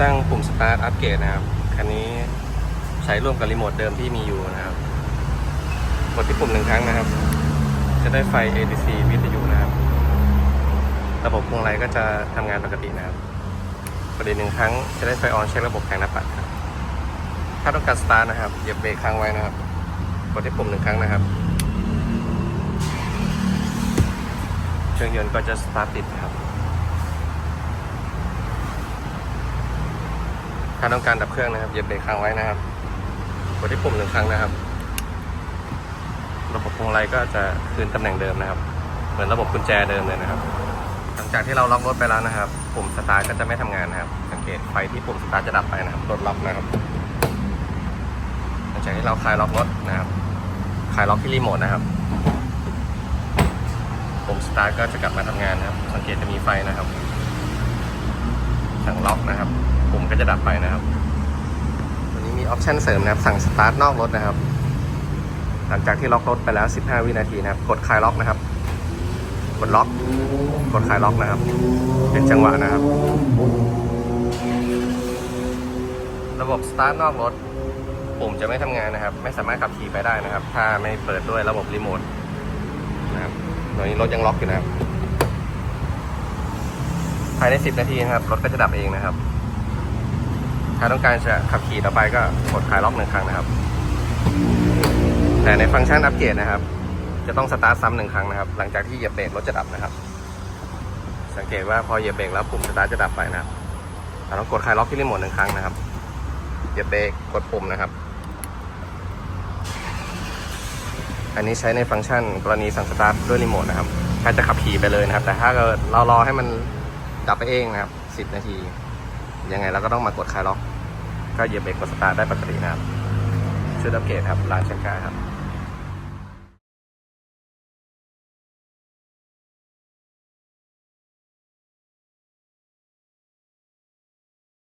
ตั้งปุ่มสตาร์ทอัปเกรดนะครับ คันนี้ใช้ร่วมกับรีโมทเดิมที่มีอยู่นะครับ กดที่ปุ่มหนึ่งครั้งนะครับ จะได้ไฟ ADC วิทยุนะครับ ระบบพวงไลก็จะทำงานปกตินะครับกดอีกหนึ่งครั้งจะได้ไฟออนเช็คระบบแผงหน้าปัดครับถ้าต้องการสตาร์ทนะครับเหยียบเบรกค้างไว้นะครับ กดที่ปุ่มหนึ่งครั้งนะครับ เครื่องยนต์ก็จะสตาร์ทติดนะครับาต้องการดับเครื่องนะครับเหยียบเบรกค้างไว้นะครับกดที่ปุ่มหนึ่งครั้งนะครับ ระบบพวงไลก็จะคืนตำแหน่งเดิมนะครับ เหมือนระบบกุญแจเดิมเลยนะครับ หลังจากที่เราล็อกรถไปแล้วนะครับ ปุ่มสตาร์ทก็จะไม่ทำงานนะครับ สังเกตไฟที่ปุ่มสตาร์ทจะดับไปนะครับรถล็อกนะครับ หลังจากที่เราคลายล็อกรถนะครับคลายล็อกที่รีโมทนะครับปุ่มสตาร์ทก็จะกลับมาทำงานนะครับ สังเกตจะมีไฟนะครับสั่งล็อกนะครับ ก็จะดับไปนะครับวันนี้มีออปชันเสริมนะครับ สั่งสตาร์ทนอกรถนะครับ หลังจากที่ล็อกรถไปแล้ว 15 วินาทีนะครับ กดคลายล็อกนะครับ กดล็อก กดคลายล็อกนะครับ เป็นจังหวะนะครับ ระบบสตาร์ทนอกรถปุ่มจะไม่ทำงานนะครับ ไม่สามารถขับขี่ไปได้นะครับ ถ้าไม่เปิดด้วยระบบรีโมทนะครับตอนนี้รถยังล็อกอยู่นะครับ ภายใน 10 นาทีนะครับ รถก็จะดับเองนะครับ ถ้าต้องการจะขับขี่ต่อไปก็กดคลายล็อกหนึ่งครั้งนะครับ แต่ในฟังก์ชันอัปเกรดนะครับ จะต้องสตาร์ทซ้ำหนึ่งครั้งนะครับ หลังจากที่เหยียบเบรกรถจะดับนะครับ สังเกตว่าพอเหยียบเบรกแล้วปุ่มสตาร์ทจะดับไปนะครับเราต้องกดคลายล็อกที่รีโมทหนึ่งครั้งนะครับ เหยียบเบรกกดปุ่มนะครับ อันนี้ใช้ในฟังก์ชันกรณีสั่งสตาร์ทด้วยรีโมทนะครับถ้าจะขับขี่ไปเลยนะครับ แต่ถ้าเกิดเรารอให้มันดับไปเองนะครับ 10 นาที ยังไงเราก็ต้องมากดคลายล็อก ก็เหยียบเบรกกดสตาร์ทได้ปกตินะครับชุดอัปเกรดครับร้านเชนกาครับ